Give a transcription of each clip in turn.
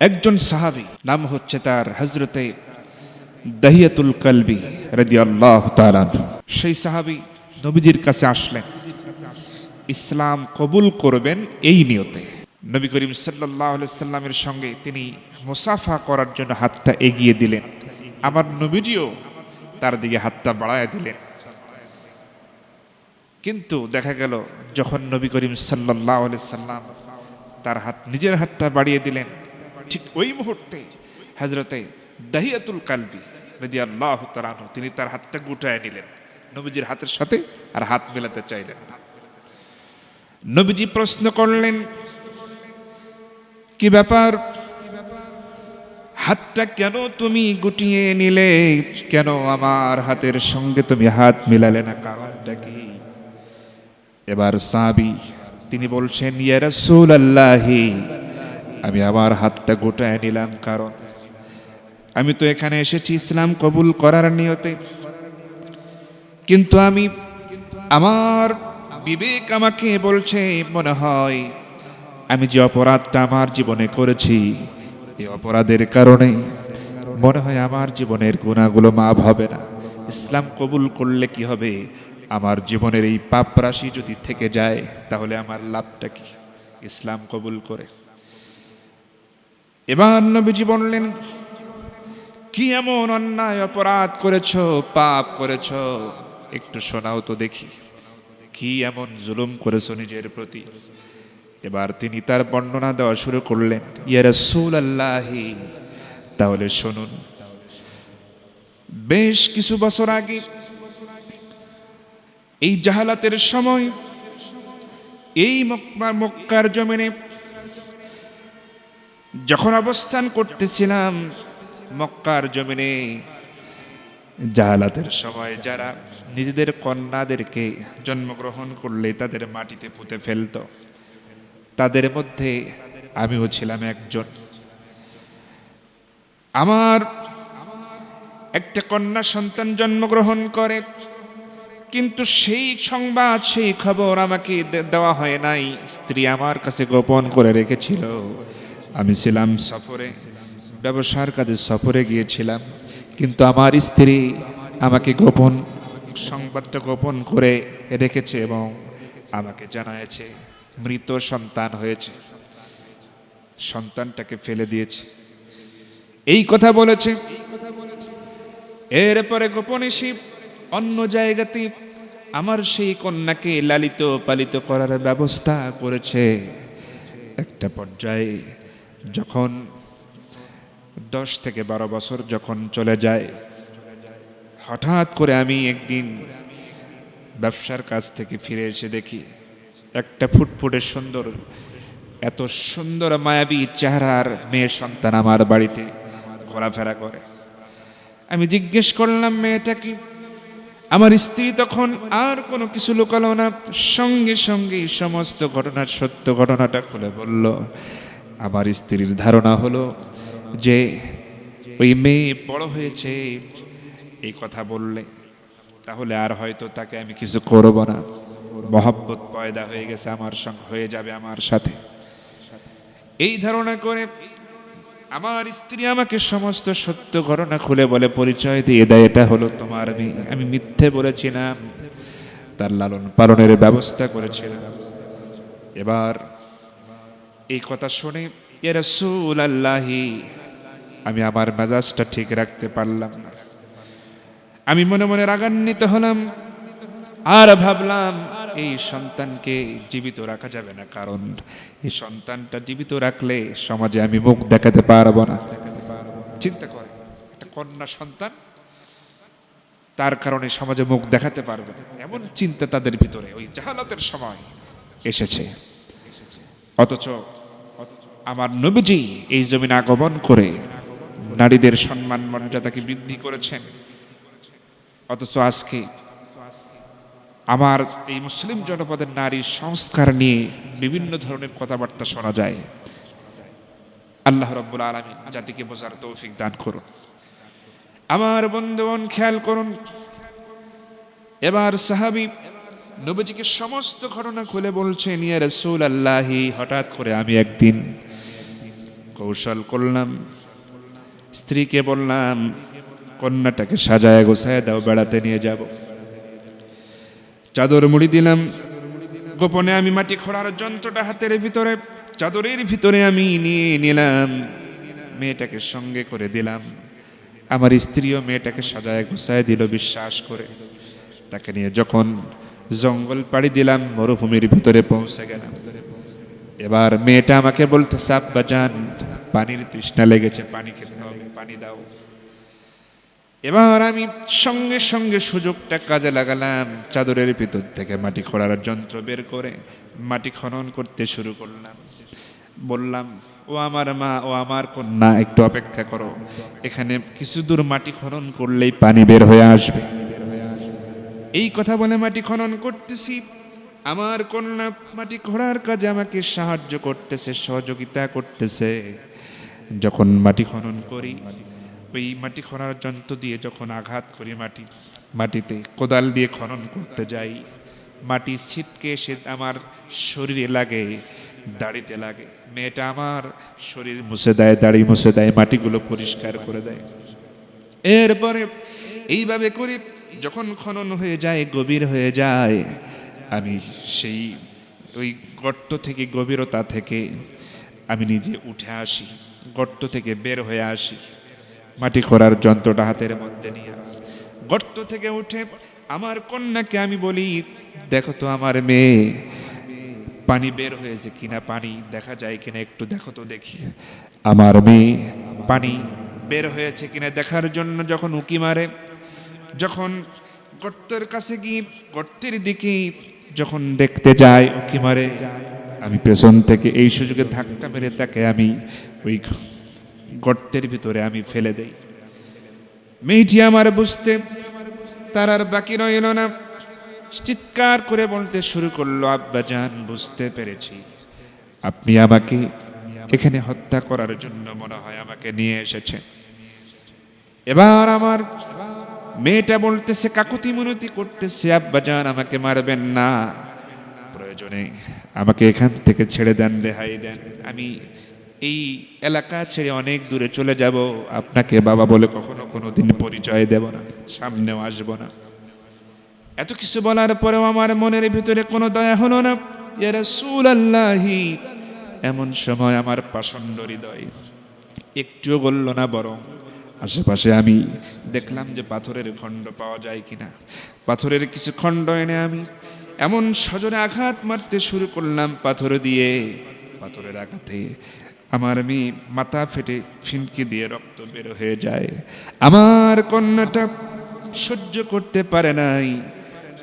একজন সাহাবি, নাম হচ্ছে তার হজরতে দাহিয়াতুল কালবি রাজি আল্লাহ সেই সাহাবি নবীজির কাছে আসলেন। ইসলাম কবুল করবেন এই নিয়তে। নবী করিম সাল্লাহ সাল্লামের সঙ্গে তিনি মুসাফা করার জন্য হাতটা এগিয়ে দিলেন। আমার নবীজিও তার দিকে হাতটা বাড়ায় দিলেন। কিন্তু দেখা গেল, যখন নবী করিম সাল্লাহ সাল্লাম তার হাত নিজের হাতটা বাড়িয়ে দিলেন ঠিক ওই মুহূর্তে হজরতে দাহিয়াতুল কালবি রদি আল্লাহ তিনি তার হাতটা গুটায় নিলেন, নবীজির হাতের সাথে আর হাত মেলাতে চাইলেন নবীজি প্রশ্ন করলেন, কি ব্যাপার? হাতটা কেন তুমি গুটিয়ে নিলে? কেন আমার হাতের সঙ্গে তুমি হাত মিলালে না? কারণটা কি? এবার সাবি তিনি বলছেন, ইয়া রাসূলুল্লাহি আমি আমার হাতটা গোটায় নিলাম, কারণ আমি তো এখানে এসেছি ইসলাম কবুল করার নিয়তে। কিন্তু আমি, আমার বিবেক আমাকে বলছে, মনে হয় আমি যে অপরাধটা আমার জীবনে করেছি, এই অপরাধের কারণে মনে হয় আমার জীবনের গুণাগুলো মাপ হবে না। ইসলাম কবুল করলে কি হবে? আমার জীবনের এই পাপ রাশি যদি থেকে যায়, তাহলে আমার লাভটা কি? ইসলাম কবুল করে। এবার নবীজি বললেন, কি এমন অন্যায় অপরাধ করেছ, পাপ করেছ? একটু শোনাও তো দেখি। কি এমন জুলুম করেছ নিজের প্রতি? এবার তিনি তার বর্ণনা দেওয়া শুরু করলেন ইয়ার আল্লাহি তাহলে শুনুন। বেশ কিছু বছর আগে, এই জাহালাতের সময়, এই মক্কা মক্কার জমিনে যখন অবস্থান করতেছিলাম, মক্কার জমিনে জাহালাতের সময় যারা নিজেদের কন্যাদেরকে জন্মগ্রহণ করলে তাদের মাটিতে পুঁতে ফেলত, তাদের মধ্যে আমিও ছিলাম একজন। আমার একটা কন্যা সন্তান জন্মগ্রহণ করে, কিন্তু সেই সংবাদ, সেই খবর আমাকে দেওয়া হয় নাই। স্ত্রী আমার কাছে গোপন করে রেখেছিল। আমি ছিলাম সফরে, ব্যবসার কাজে সফরে গিয়েছিলাম, কিন্তু আমার স্ত্রী আমাকে গোপন সংবাদটা গোপন করে রেখেছে এবং আমাকে জানায়ছে, মৃত সন্তান হয়েছে, সন্তানটাকে ফেলে দিয়েছে। এই কথা বলেছে। এরপরে গোপনে শিব অন্য জায়গাতে আমার সেই কন্যাকে লালিত পালিত করার ব্যবস্থা করেছে। একটা পর্যায়ে যখন দশ থেকে বারো বছর যখন চলে যায়, হঠাৎ করে আমি একদিন ব্যবসার কাছ থেকে ফিরে এসে দেখি, একটা ফুটফুটে সুন্দর, এত সুন্দর মায়াবী চেহারার মেয়ে সন্তান আমার বাড়িতে ঘোরাফেরা করে। আমি জিজ্ঞেস করলাম, মেয়েটা কি? আমার স্ত্রী তখন আর কোনো কিছু লুকালো না, সঙ্গে সঙ্গে সমস্ত ঘটনার সত্য ঘটনাটা খুলে বলল আমার স্ত্রীর ধারণা হলো যে ওই মেয়ে বড় হয়েছে, এই কথা বললে তাহলে আর হয়তো তাকে আমি কিছু করব না। মহব্বত পয়দা হয়ে গেছে আমার সঙ্গে, হয়ে যাবে আমার সাথে। এই ধারণা করে আমার স্ত্রী আমাকে সমস্ত সত্য ঘটনা খুলে বলে, পরিচয় দিয়ে দেয়, এটা হলো তোমার মেয়ে। আমি মিথ্যে বলেছিলাম, তার লালন পালনের ব্যবস্থা করেছিলাম। এবার এই কথা শুনে রসুল আল্লাহি আমি আমার মেজাজটা ঠিক রাখতে পারলাম না। আমি মনে মনে রাগান্বিত হলাম, আর ভাবলাম, এই সন্তানকে জীবিত রাখা যাবে না, কারণ এই সন্তানটা জীবিত রাখলে সমাজে আমি মুখ দেখাতে পারব না। চিন্তা করে একটা কন্যা সন্তান, তার কারণে সমাজে মুখ দেখাতে পারবে না। এমন চিন্তা তাদের ভিতরে, ওই জাহালাতের সময় এসেছে। অথচ আমার নবীজি এই জমিন আগমন করে নারীদের সম্মান, মর্যাদাকে বৃদ্ধি করেছেন। অথচ আজকে আমার এই মুসলিম জনপদের নারী সংস্কার নিয়ে বিভিন্ন ধরনের কথাবার্তা শোনা যায়। আল্লাহ রব্বুল আলমী জাতিকে বোঝার তৌফিক দান করুন। আমার বন্ধুগণ, খেয়াল করুন, এবার সাহাবি নবীজিকে সমস্ত ঘটনা খুলে বলছেন, ইয়া রসুল আল্লাহি হঠাৎ করে আমি একদিন কৌশল করলাম, স্ত্রীকে বললাম, কন্যাটাকে সাজায় গোছায় দাও, বেড়াতে নিয়ে যাব। চাদর মুড়ি দিলাম, গোপনে আমি মাটি খোঁড়ার যন্ত্রটা হাতের ভিতরে, চাদরের ভিতরে আমি নিয়ে নিলাম, মেয়েটাকে সঙ্গে করে দিলাম। আমার স্ত্রীও মেয়েটাকে সাজায় গোছায় দিল, বিশ্বাস করে। তাকে নিয়ে যখন জঙ্গল পাড়ি দিলাম, মরুভূমির ভিতরে পৌঁছে গেলাম। এবার মেয়েটা আমাকে বলতে আব্বা যান পানির তৃষ্ণা লেগেছে, পানি খেতে হবে, পানি দাও। এবার আমি সঙ্গে সঙ্গে সুযোগটা কাজে লাগালাম, চাদরের ভিতর থেকে মাটি খোঁড়ার যন্ত্র বের করে মাটি খনন করতে শুরু করলাম। বললাম, ও আমার মা, ও আমার কন্যা, একটু অপেক্ষা করো। এখানে কিছু দূর মাটি খনন করলেই পানি বের হয়ে আসবে। এই কথা বলে মাটি খনন করতেছি। আমার কন্যা মাটি খোঁড়ার কাজে আমাকে সাহায্য করতেছে, সহযোগিতা করতেছে। যখন মাটি খনন করি, ওই মাটি খনার যন্ত্র দিয়ে যখন আঘাত করি মাটি, মাটিতে কোদাল দিয়ে খনন করতে যাই। মাটি ছিটকে এসে আমার শরীরে লাগে, দাড়িতে লাগে। মেয়েটা আমার শরীর মুছে দেয়, দাড়ি মুছে দেয়, মাটিগুলো পরিষ্কার করে দেয়। এরপরে এইভাবে করে যখন খনন হয়ে যায়, গভীর হয়ে যায়, আমি সেই ওই গর্ত থেকে, গভীরতা থেকে আমি নিজে উঠে আসি, গর্ত থেকে বের হয়ে আসি, মাটি খোঁড়ার যন্ত্রটা হাতের মধ্যে নিয়ে। গর্ত থেকে উঠে আমার কন্যাকে আমি বলি, দেখো তো আমার মেয়ে, পানি বের হয়েছে কিনা পানি, দেখা যায় কিনা একটু দেখো তো দেখি। আমার মেয়ে, পানি বের হয়েছে কিনা দেখার জন্য যখন উকি মারে যখন গর্তের কাছে গিয়ে, গর্তের দিকে যখন দেখতে যায় উকি মারে? আমি পেছন থেকে এই সুযোগে ধাক্কা মেরে তাকে আমি ওই গর্তের ভিতরে আমি ফেলে দেই। মেয়েটি আমার বুঝতে তার আর বাকি রইল না। চিৎকার করে বলতে শুরু করল, আব্বা জান, বুঝতে পেরেছি। আপনি আমাকে এখানে হত্যা করার জন্য মনে হয় আমাকে নিয়ে এসেছেন। এবার আমার মেয়েটা বলতেছে, কাকুতি মিনতি করতেছে, আব্বা জান, আমাকে মারবেন না। প্রয়োজনে আমাকে এখান থেকে ছেড়ে দেন, রেহাই দেন। আমি এই এলাকা ছেড়ে অনেক দূরে চলে যাব। আপনাকে বাবা বলে কখনো কোনো দিন পরিচয় দেব না, সামনেও আসব না। এত কিছু বলার পরেও আমার মনের ভিতরে কোনো দয়া হলো না। ইয়া রাসূলুল্লাহি, এমন সময় আমার পাষণ্ড হৃদয় একটুও গলল না, বরং আশেপাশে আমি দেখলাম যে পাথরের খণ্ড পাওয়া যায় কিনা। পাথরের কিছু খণ্ড এনে আমি এমন সজনে আঘাত মারতে শুরু করলাম পাথর দিয়ে। পাথরের আঘাতে আমার মেয়ে মাথা ফেটে ফিনকি দিয়ে রক্ত বের হয়ে যায়। আমার কন্যাটা সহ্য করতে পারে নাই।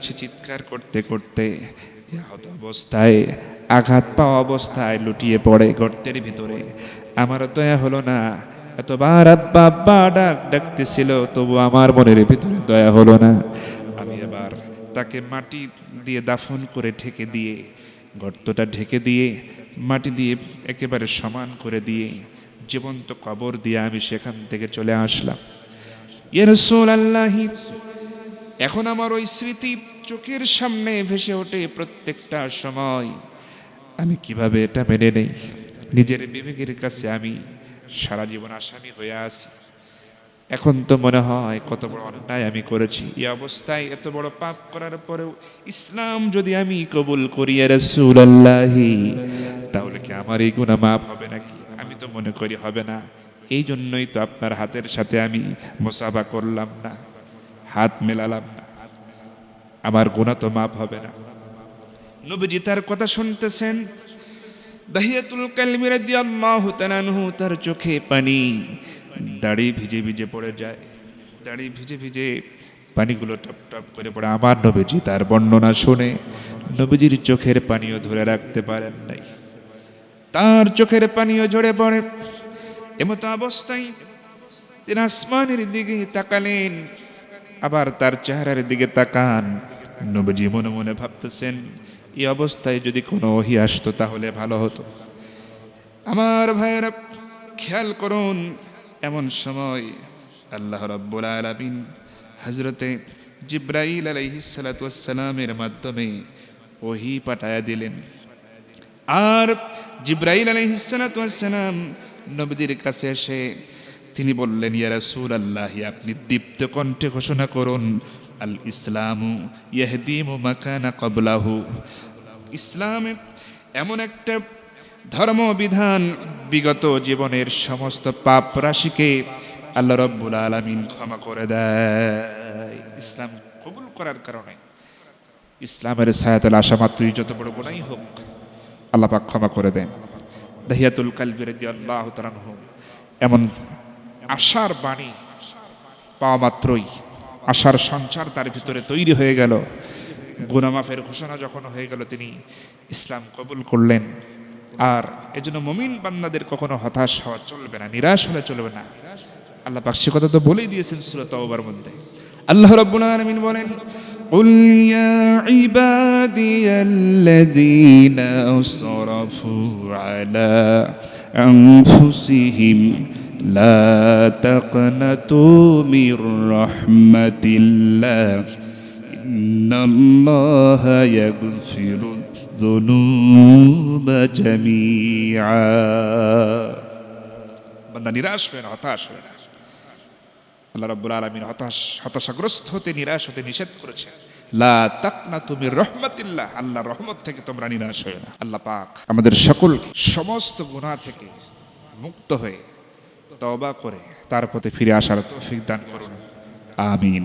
সে চিৎকার করতে করতে আহত অবস্থায়, আঘাত পাওয়া অবস্থায় লুটিয়ে পড়ে গর্তের ভিতরে। আমার দয়া হলো না। এতবার আব্বা আব্বা ডাক ডাকতেছিল, তবু আমার মনের ভিতরে দয়া হলো না। আমি এবার তাকে মাটি দিয়ে দাফন করে ঢেকে দিয়ে, গর্তটা ঢেকে দিয়ে, মাটি দিয়ে একেবারে সমান করে দিয়ে, জীবন্ত কবর দিয়ে আমি সেখান থেকে চলে আসলাম। আল্লাহি এখন আমার ওই স্মৃতি চোখের সামনে ভেসে ওঠে প্রত্যেকটা সময়। আমি কীভাবে এটা মেনে নেই? নিজের বিবেকের কাছে আমি সারা জীবন আসামি হয়ে আছি। এখন তো মনে হয় কত বড় অন্যায় আমি করেছি। এই অবস্থায় এত বড় পাপ করার পরেও ইসলাম যদি আমি কবুল করি রাসূলুল্লাহি, তাহলে কি আমার এই গুনাহ মাপ হবে নাকি? আমি তো মনে করি হবে না। এই জন্যই তো আপনার হাতের সাথে আমি মোসাফা করলাম না, হাত মেলালাম না। আমার গুণা তো মাপ হবে না। নবীজি তার কথা শুনতেছেন দাহিয়াতুল কালমি রাদিয়াল্লাহু তাআলা আনহু, তার চোখে পানি। দাড়ি ভিজে ভিজে পড়ে যায়। দাড়ি ভিজে ভিজে পানিগুলো টপ টপ করে পড়ে। আমার নবীজি তার বর্ণনা শুনে নবীজির চোখের পানিও ধরে রাখতে পারেন নাই। তার চোখের পানিও ঝরে পড়ে। এমতো অবস্থায় তিনি আসমানের দিকে তাকালেন। আবার তার চেহারার দিকে তাকান। নবীজি মনে মনে ভাবতেছেন এই অবস্থায় যদি কোনো ওহি আসতো, তাহলে ভালো হতো। আমার ভাইয়েরা, খেয়াল করুন, এমন সময় আল্লাহ রব্বুল আলামিন হজরতে জিব্রাইল আলাইহিসালামের মাধ্যমে ওহি পাঠায়া দিলেন। আর জিব্রাইল আলাইহিসালাম নবীজির কাছে এসে তিনি বললেন, ইয়া রাসূল আল্লাহ আপনি দীপ্ত কণ্ঠে ঘোষণা করুন আল ইসলামু ইয়াহদিমু মাকানা ক্বাবলাহু। ইসলাম এমন একটা ধর্মবিধান বিগত জীবনের সমস্ত পাপ রাশিকে আল্লাহ রব্বুল আলামিন ক্ষমা করে দেয়। ইসলাম কবুল করার কারণে ইসলামের ছায়াতল আশা মাত্রই যত বড় গুণাই হোক, আল্লাহ পাক ক্ষমা করে দেন। দাহিয়াতুল কালবির আল্লাহ হোক এমন আশার বাণী পাওয়া মাত্রই আশার সঞ্চার তার ভিতরে তৈরি হয়ে গেল গুনামাফের ঘোষণা যখন হয়ে গেল তিনি ইসলাম কবুল করলেন আর এজন্য মমিন বান্দাদের কখনো হতাশ হওয়া চলবে না নিরাশ হলে চলবে না আল্লাহ পাক সে কথা তো বলেই দিয়েছেন সুরত ওবার মধ্যে আল্লাহ রব্বুল আলামিন বলেন قل يا عبادي الذين أسرفوا على أنفسهم لا تقنطوا من رحمة الله إن الله يغفر الذنوب جميعا বান্দা নিরাশ হয় না হতাশ হয় না আল্লাহ রাব্বুল আলামিন হতাশ হতাশাগ্রস্ত হতে নিরাশ হতে নিষেধ করেছেন লা তাকনা তুমি রহমতিল্লাহ আল্লাহ রহমত থেকে তোমরা নিরাশ হয়ে না আল্লাহ পাক আমাদের সকলকে সমস্ত গুনাহ থেকে মুক্ত হয়ে তওবা করে তার পথে ফিরে আসার তৌফিক দান করুন। আমিন।